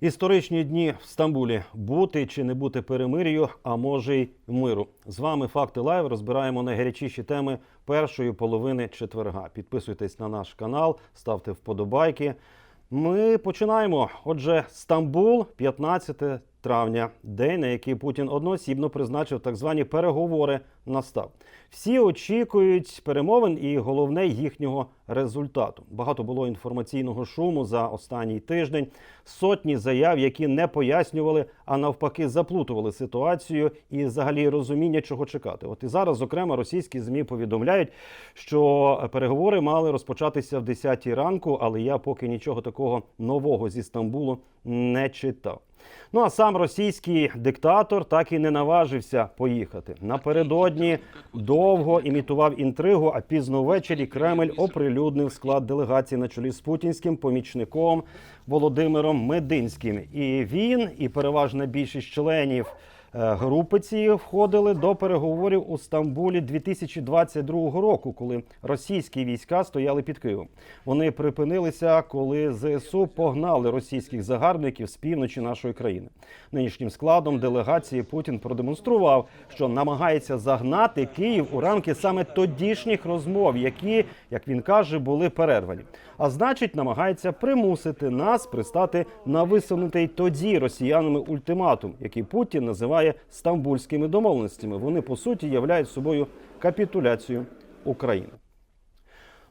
Історичні дні в Стамбулі бути чи не бути перемир'ю, а може й миру. З вами факти лайв. Розбираємо найгарячіші теми першої половини четверга. Підписуйтесь на наш канал, ставте вподобайки. Ми починаємо. Отже, Стамбул, 15 травня, день, на який Путін одноосібно призначив так звані переговори настав. Всі очікують перемовин і головне їхнього результату. Багато було інформаційного шуму за останній тиждень. Сотні заяв, які не пояснювали, а навпаки, заплутували ситуацію і взагалі розуміння, чого чекати. От і зараз, зокрема, російські змі повідомляють, що переговори мали розпочатися в 10 ранку, але я поки нічого такого нового зі Стамбулу не читав. Ну а сам російський диктатор так і не наважився поїхати. Напередодні довго імітував інтригу, а пізно ввечері Кремль оприлюднив склад делегації на чолі з путінським помічником Володимиром Мединським. І він, і переважна більшість членів групи цієї входили до переговорів у Стамбулі 2022 року, коли російські війська стояли під Києвом. Вони припинилися, коли ЗСУ погнали російських загарбників з півночі нашої країни. Нинішнім складом делегації Путін продемонстрував, що намагається загнати Київ у рамки саме тодішніх розмов, які, як він каже, були перервані. А значить, намагається примусити нас пристати на висунутий тоді росіянами ультиматум, який Путін називає стамбульськими домовленостями. Вони по суті являють собою капітуляцію України.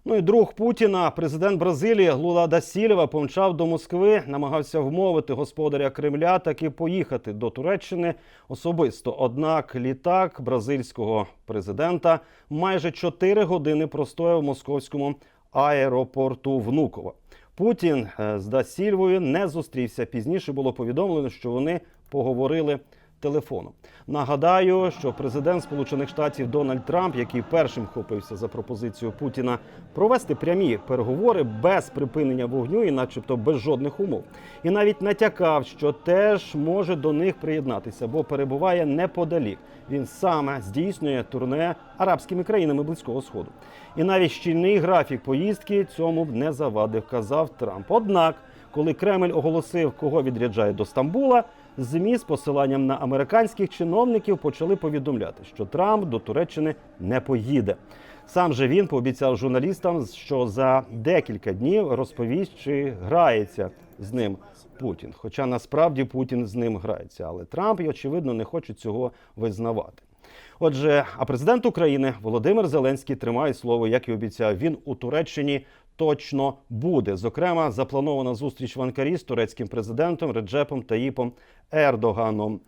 Ну і друг Путіна, президент Бразилії Лула да Сільва, помчав до Москви, намагався вмовити господаря Кремля таки поїхати до Туреччини особисто. Однак літак бразильського президента майже 4 години простояв в московському аеропорту Внуково. Путін е, з Дасільвою не зустрівся. Пізніше було повідомлено, що вони поговорили телефоном. Нагадаю, що президент Сполучених Штатів Дональд Трамп, який першим хопився за пропозицію Путіна провести прямі переговори без припинення вогню і, начебто, без жодних умов, і навіть натякав, що теж може до них приєднатися, бо перебуває неподалік. Він саме здійснює турне арабськими країнами близького сходу. І навіть щільний графік поїздки цьому б не завадив, казав Трамп. Однак, коли Кремль оголосив, кого відряджає до Стамбула, ЗМІ з посиланням на американських чиновників почали повідомляти, що Трамп до Туреччини не поїде. Сам же він пообіцяв журналістам, що за декілька днів розповість, чи грається з ним Путін. Хоча насправді Путін з ним грається, але Трамп, очевидно, не хоче цього визнавати. Отже, а президент України Володимир Зеленський тримає слово, як і обіцяв. Він у Туреччині точно буде. Зокрема, запланована зустріч в Анкарі з турецьким президентом Реджепом Таїпом Ердоганом.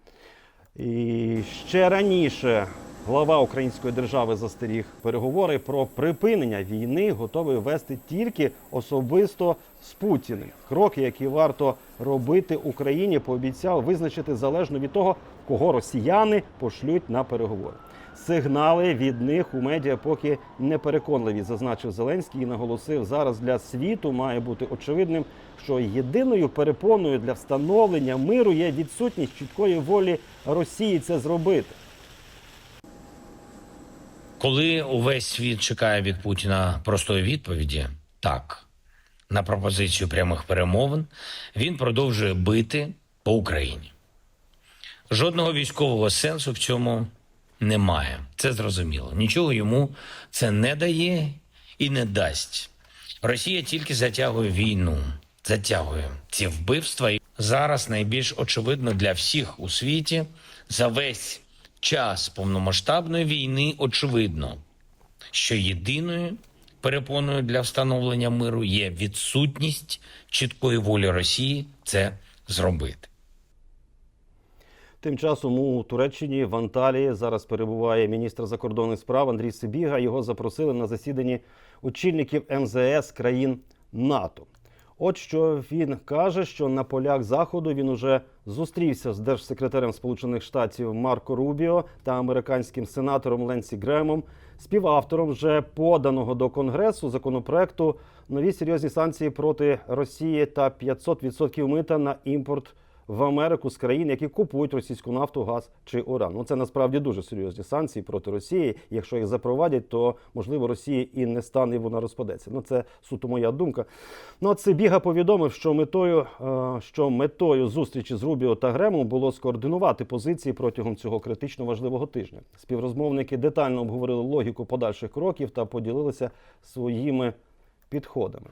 І ще раніше глава української держави застеріг переговори про припинення війни, готовий вести тільки особисто з Путіним. Кроки, які варто робити Україні, пообіцяв визначити залежно від того, кого росіяни пошлють на переговори. Сигнали від них у медіа поки не переконливі, зазначив Зеленський і наголосив, зараз для світу має бути очевидним, що єдиною перепоною для встановлення миру є відсутність чіткої волі Росії це зробити. Коли увесь світ чекає від Путіна простої відповіді, так, на пропозицію прямих перемовин, він продовжує бити по Україні. Жодного військового сенсу в цьому немає. Це зрозуміло. Нічого йому це не дає і не дасть. Росія тільки затягує війну, затягує ці вбивства. І Зараз найбільш очевидно для всіх у світі за весь час повномасштабної війни очевидно, що єдиною перепоною для встановлення миру є відсутність чіткої волі Росії це зробити. Тим часом у Туреччині в Анталії зараз перебуває міністр закордонних справ Андрій Сибіга. Його запросили на засіданні очільників МЗС країн НАТО. От що він каже, що на полях заходу він уже зустрівся з держсекретарем Сполучених Штатів Марко Рубіо та американським сенатором Ленсі Гремом, співавтором вже поданого до Конгресу законопроекту нові серйозні санкції проти Росії та 500% мита на імпорт в Америку з країн, які купують російську нафту, газ чи уран. Ну це насправді дуже серйозні санкції проти Росії. Якщо їх запровадять, то можливо Росії і не стане, і вона розпадеться. Ну це суто моя думка. Ну це біга повідомив, що метою, е, що метою зустрічі з Рубіо та Гремом було скоординувати позиції протягом цього критично важливого тижня. Співрозмовники детально обговорили логіку подальших кроків та поділилися своїми підходами.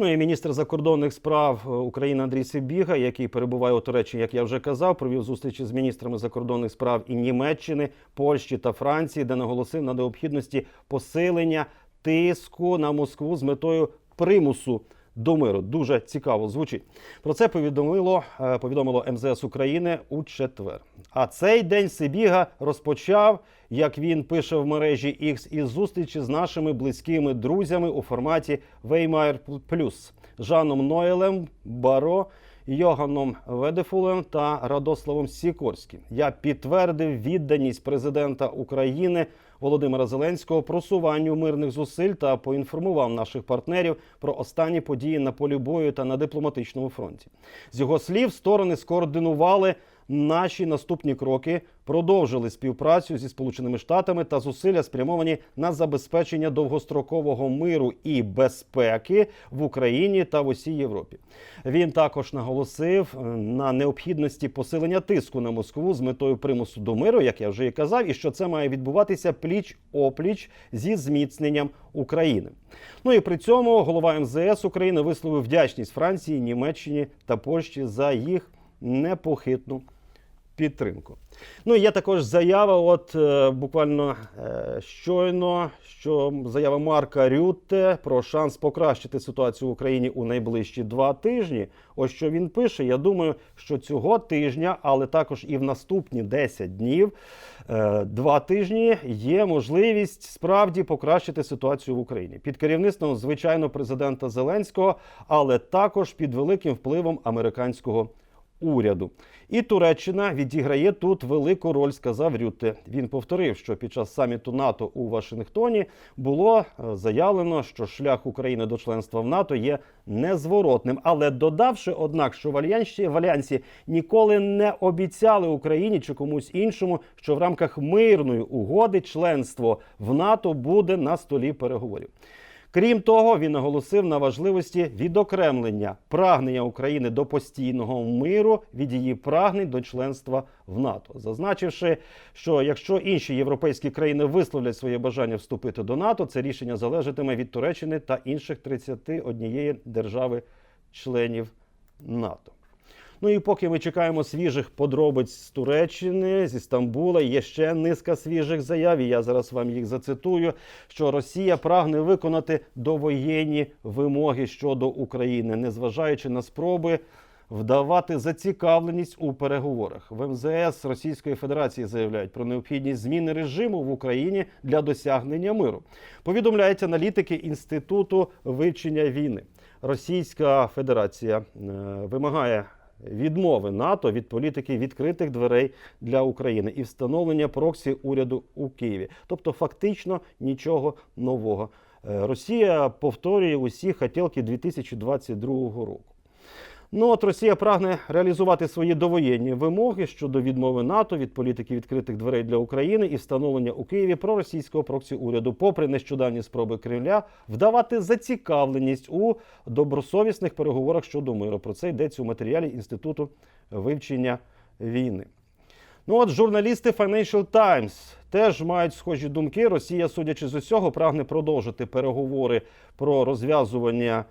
Ну і міністр закордонних справ е, України Андрій Сибіга, який перебуває у Туреччині, як я вже казав, провів зустрічі з міністрами закордонних справ і Німеччини, Польщі та Франції, де наголосив на необхідності посилення тиску на Москву з метою примусу. До миру дуже цікаво звучить. Про це повідомило е, повідомило МЗС України у четвер. А цей день Сибіга розпочав, як він пише в мережі X, із зустрічі з нашими близькими друзями у форматі Веймайр Плюс Жаном Нойлем, Баро, Йоганом Ведефулем та Радославом Сікорським. Я підтвердив відданість президента України Володимира Зеленського просуванню мирних зусиль та поінформував наших партнерів про останні події на полі бою та на дипломатичному фронті. З його слів, сторони скоординували наші наступні кроки, продовжили співпрацю зі Сполученими Штатами та зусилля спрямовані на забезпечення довгострокового миру і безпеки в Україні та в усій Європі. Він також наголосив е, на необхідності посилення тиску на Москву з метою примусу до миру, як я вже і казав, і що це має відбуватися пліч опліч зі зміцненням України. Ну і при цьому голова МЗС України висловив вдячність Франції, Німеччині та Польщі за їх непохитну підтримку. Ну є також заява, от е, буквально е, щойно, що заява Марка Рютте про шанс покращити ситуацію в Україні у найближчі два тижні. Ось що він пише. Я думаю, що цього тижня, але також і в наступні 10 днів, е, два тижні є можливість справді покращити ситуацію в Україні під керівництвом звичайно президента Зеленського, але також під великим впливом американського уряду. І Туреччина відіграє тут велику роль, сказав Рютте. Він повторив, що під час саміту НАТО у Вашингтоні було е, заявлено, що шлях України до членства в НАТО є незворотним. Але додавши, однак, що в альянсі, в альянсі ніколи не обіцяли Україні чи комусь іншому, що в рамках мирної угоди членство в НАТО буде на столі переговорів. Крім того, він наголосив на важливості відокремлення прагнення України до постійного миру від її прагнень до членства в НАТО, зазначивши, що якщо інші європейські країни висловлять своє бажання вступити до НАТО, це рішення залежатиме від Туреччини та інших 31 держави-членів НАТО. Ну і поки ми чекаємо свіжих подробиць з Туреччини, зі Стамбула, є ще низка свіжих заяв. і Я зараз вам їх зацитую. Що Росія прагне виконати довоєнні вимоги щодо України, незважаючи на спроби. Вдавати зацікавленість у переговорах в МЗС Російської Федерації заявляють про необхідність зміни режиму в Україні для досягнення миру. Повідомляють аналітики інституту вивчення війни. Російська Федерація е, вимагає відмови НАТО від політики відкритих дверей для України і встановлення проксі уряду у Києві. Тобто, фактично нічого нового. Е, Росія повторює усі хотілки 2022 року. Ну от Росія прагне реалізувати свої довоєнні вимоги щодо відмови НАТО від політики відкритих дверей для України і встановлення у Києві проросійського проксі уряду, попри нещодавні спроби Кремля вдавати зацікавленість у добросовісних переговорах щодо миру. Про це йдеться у матеріалі інституту вивчення війни. Ну от журналісти Financial Times теж мають схожі думки. Росія, судячи з усього, прагне продовжити переговори про розв'язування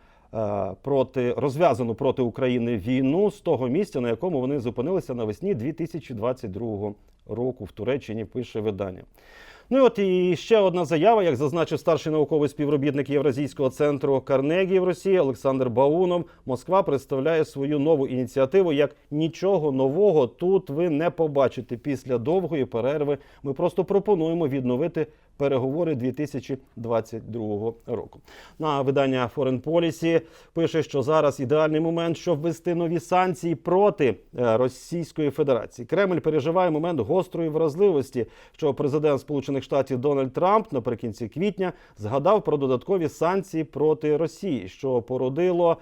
проти розв'язану проти України війну з того місця, на якому вони зупинилися навесні 2022 року в Туреччині. Пише видання. Ну і от і ще одна заява, як зазначив старший науковий співробітник Євразійського центру Карнегі в Росії Олександр Баунов. Москва представляє свою нову ініціативу як нічого нового тут ви не побачите після довгої перерви. Ми просто пропонуємо відновити переговори 2022 року. На видання Foreign Policy пише, що зараз ідеальний момент, щоб ввести нові санкції проти е, Російської Федерації. Кремль переживає момент гострої вразливості, що президент Сполучених Штатів Дональд Трамп наприкінці квітня згадав про додаткові санкції проти Росії, що породило.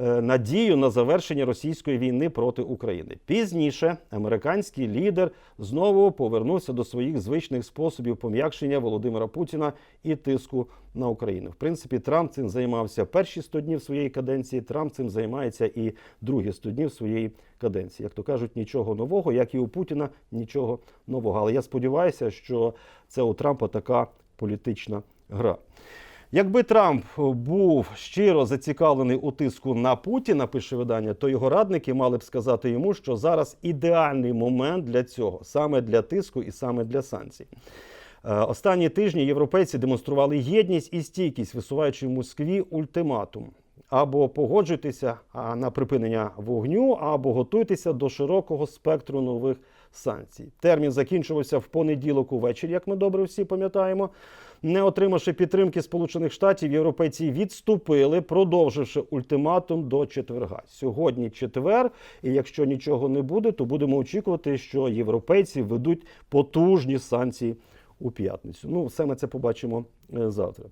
Е, надію на завершення російської війни проти України. Пізніше американський лідер знову повернувся до своїх звичних способів пом'якшення Володимира Путіна і тиску на Україну. В принципі, Трамп цим займався перші 100 днів своєї каденції. Трамп цим займається і другі 100 днів своєї каденції. Як то кажуть, нічого нового, як і у Путіна, нічого нового. Але я сподіваюся, що це у Трампа така політична гра. Якби Трамп був щиро зацікавлений у тиску на Путіна, пише видання, то його радники мали б сказати йому, що зараз ідеальний момент для цього, саме для тиску і саме для санкцій. Е, Останні тижні європейці демонстрували єдність і стійкість, висуваючи в Москві ультиматум. Або погоджуйтеся на припинення вогню, або готуйтеся до широкого спектру нових санкцій. Термін закінчувався в понеділок увечері, як ми добре всі пам'ятаємо. Не отримавши підтримки Сполучених Штатів, європейці відступили, продовживши ультиматум до четверга. Сьогодні четвер, і якщо нічого не буде, то будемо очікувати, що європейці ведуть потужні санкції у п'ятницю. Ну, все ми це побачимо е, завтра.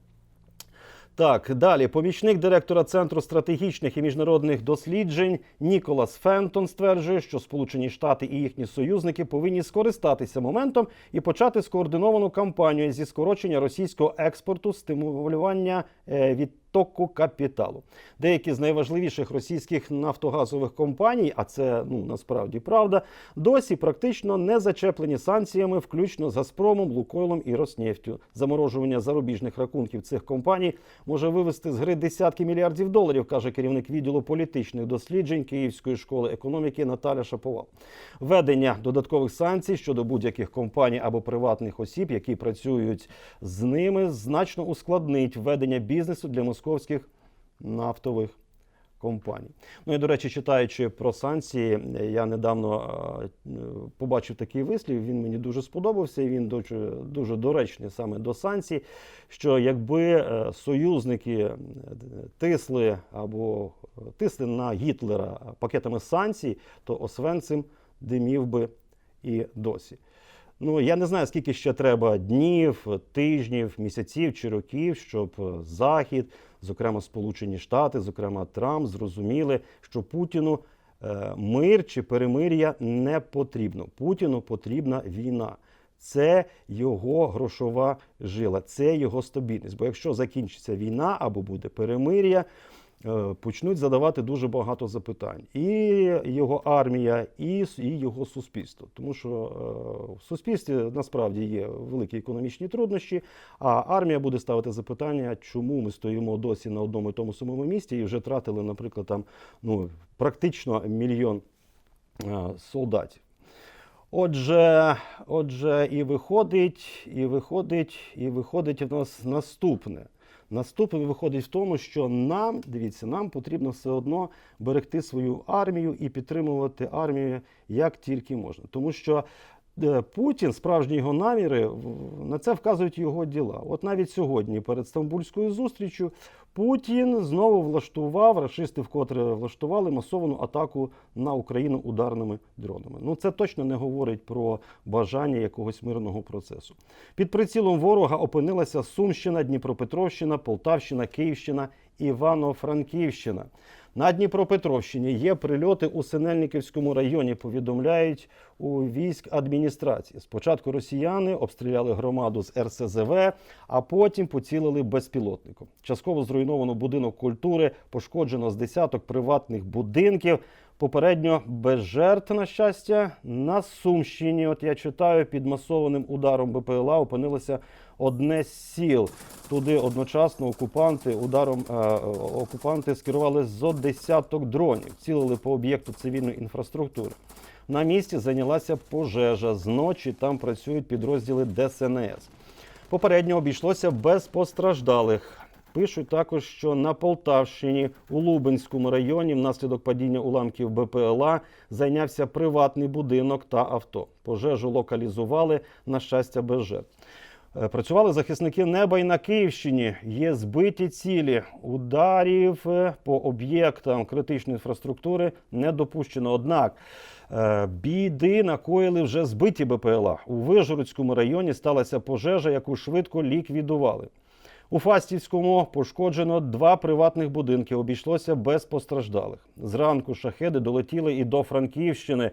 Так, далі. Помічник директора Центру стратегічних і міжнародних досліджень Ніколас Фентон стверджує, що Сполучені Штати і їхні союзники повинні скористатися моментом і почати скоординовану кампанію зі скорочення російського експорту, стимулювання е, відтоку капіталу. Деякі з найважливіших російських нафтогазових компаній, а це ну насправді правда, досі практично не зачеплені санкціями, включно з Газпромом, Лукойлом і Роснефтю. Заморожування зарубіжних рахунків цих компаній може вивести з гри десятки мільярдів доларів, каже керівник відділу політичних досліджень Київської школи економіки Наталя Шаповал. Введення додаткових санкцій щодо будь-яких компаній або приватних осіб, які працюють з ними, значно ускладнить введення бізнесу для московських нафтових компаній. Ну і до речі, читаючи про санкції, я недавно е, побачив такий вислів. Він мені дуже сподобався, і він дуже, дуже доречний саме до санкцій. Що якби е, союзники е, тисли або тисли на Гітлера пакетами санкцій, то Освенцим димів би і досі. Ну, я не знаю, скільки ще треба днів, тижнів, місяців чи років, щоб е, Захід, зокрема Сполучені Штати, зокрема Трамп, зрозуміли, що Путіну е, мир чи перемир'я не потрібно. Путіну потрібна війна. Це його грошова жила, це його стабільність. Бо якщо закінчиться війна або буде перемир'я, почнуть задавати дуже багато запитань. І його армія, і, і його суспільство. Тому що е, в суспільстві насправді є великі економічні труднощі, а армія буде ставити запитання, чому ми стоїмо досі на одному і тому самому місці і вже тратили, наприклад, там ну, практично мільйон е, солдатів. Отже, отже, і виходить, і виходить, і виходить в нас наступне. Наступне виходить в тому, що нам, дивіться, нам потрібно все одно берегти свою армію і підтримувати армію як тільки можна. Тому що Путін, справжні його наміри, на це вказують його діла. От навіть сьогодні, перед стамбульською зустрічю, Путін знову влаштував, рашисти вкотре влаштували масовану атаку на Україну ударними дронами. Ну це точно не говорить про бажання якогось мирного процесу. Під прицілом ворога опинилася Сумщина, Дніпропетровщина, Полтавщина, Київщина, Івано-Франківщина. На Дніпропетровщині є прильоти у Синельниківському районі. Повідомляють у військ адміністрації. Спочатку росіяни обстріляли громаду з РСЗВ, а потім поцілили безпілотником. Частково зруйновано будинок культури, пошкоджено з десяток приватних будинків. Попередньо без жертв, на щастя, на Сумщині. От я читаю, під масованим ударом БПЛА опинилося одне з сіл. Туди одночасно окупанти ударом е, окупанти скерували зо десяток дронів, цілили по об'єкту цивільної інфраструктури. На місці зайнялася пожежа. Зночі там працюють підрозділи ДСНС. Попередньо обійшлося без постраждалих. Пишуть також, що на Полтавщині у Лубенському районі внаслідок падіння уламків БПЛА зайнявся приватний будинок та авто. Пожежу локалізували на щастя без жертв. Е, Працювали захисники неба і на Київщині. Є збиті цілі. Ударів е, по об'єктам критичної інфраструктури не допущено. Однак е, біди накоїли вже збиті БПЛА. У Вижгородському районі сталася пожежа, яку швидко ліквідували. У Фастівському пошкоджено два приватних будинки. Обійшлося без постраждалих. Зранку шахеди долетіли і до Франківщини.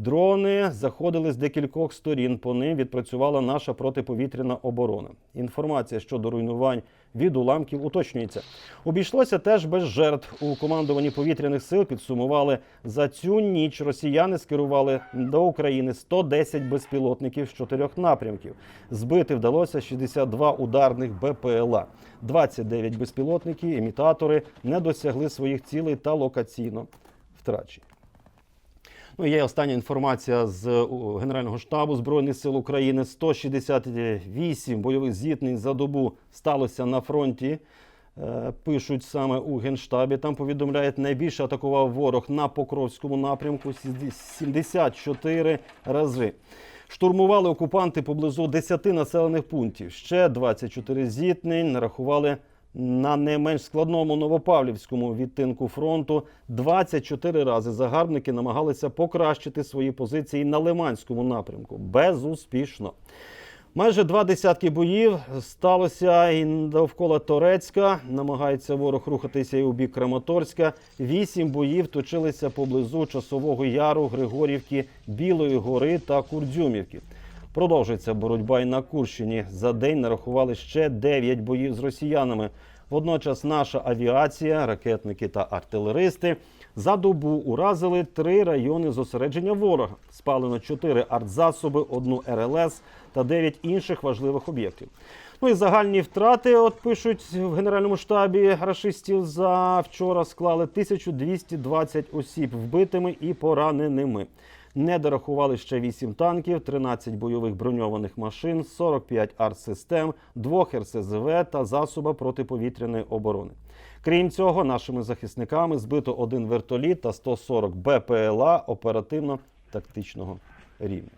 Дрони заходили з декількох сторін. По ним відпрацювала наша протиповітряна оборона. Інформація щодо руйнувань від уламків уточнюється. Обійшлося теж без жертв. У командуванні повітряних сил підсумували за цю ніч. Росіяни скерували до України 110 безпілотників з чотирьох напрямків. Збити вдалося 62 ударних БПЛА. 29 безпілотників, імітатори не досягли своїх цілей та локаційно втрачені. Ну, є остання інформація з Генерального штабу Збройних сил України. 168 бойових зіткнень за добу сталося на фронті. Е, Пишуть саме у Генштабі. Там повідомляють, найбільше атакував ворог на Покровському напрямку 74 рази. Штурмували окупанти поблизу 10 населених пунктів. Ще 24 зіткнень нарахували на не менш складному Новопавлівському відтинку фронту 24 рази загарбники намагалися покращити свої позиції на Лиманському напрямку. Безуспішно. Майже два десятки боїв сталося і довкола Торецька. Намагається ворог рухатися і у бік Краматорська. Вісім боїв точилися поблизу Часового Яру, Григорівки, Білої гори та Курдюмівки. Продовжується боротьба і на Курщині. За день нарахували ще 9 боїв з росіянами. Водночас наша авіація, ракетники та артилеристи за добу уразили три райони зосередження ворога. Спалено 4 артзасоби, одну РЛС та 9 інших важливих об'єктів. Ну і загальні втрати, от пишуть в Генеральному штабі рашистів за вчора склали 1220 осіб вбитими і пораненими. Не дорахували ще 8 танків, 13 бойових броньованих машин, 45 артсистем, 2 РСЗВ та засоба протиповітряної оборони. Крім цього, нашими захисниками збито один вертоліт та 140 БПЛА оперативно-тактичного рівня.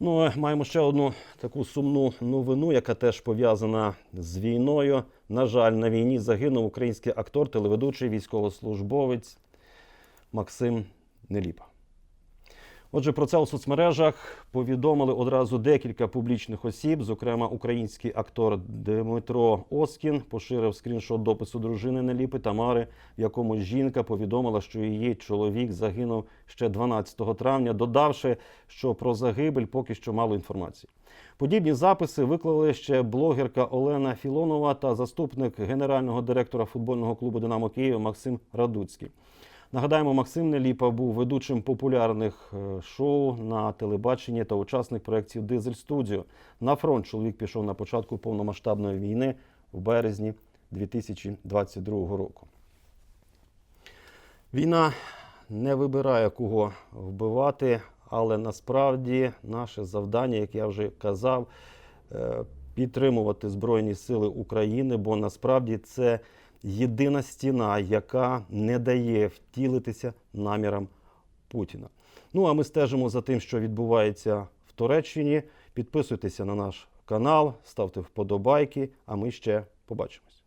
Ну, е, маємо ще одну таку сумну новину, яка теж пов'язана з війною. На жаль, на війні загинув український актор, телеведучий, військовослужбовець Максим Неліпа. Отже, про це у соцмережах повідомили одразу декілька публічних осіб. Зокрема, український актор Дмитро Оскін поширив скріншот допису дружини Неліпи Тамари, в якому жінка повідомила, що її чоловік загинув ще 12 травня, додавши, що про загибель поки що мало інформації. Подібні записи виклали ще блогерка Олена Філонова та заступник генерального директора футбольного клубу Динамо Києва Максим Радуцький. Нагадаємо, Максим Неліпа був ведучим популярних е, шоу на телебаченні та учасник проєктів Дизель Студіо. На фронт чоловік пішов на початку повномасштабної війни в березні 2022 року. Війна не вибирає кого вбивати, але насправді наше завдання, як я вже казав, е, підтримувати Збройні Сили України, бо насправді це єдина стіна, яка не дає втілитися намірам Путіна. Ну а ми стежимо за тим, що відбувається в Туреччині. Підписуйтеся на наш канал, ставте вподобайки, а ми ще побачимось.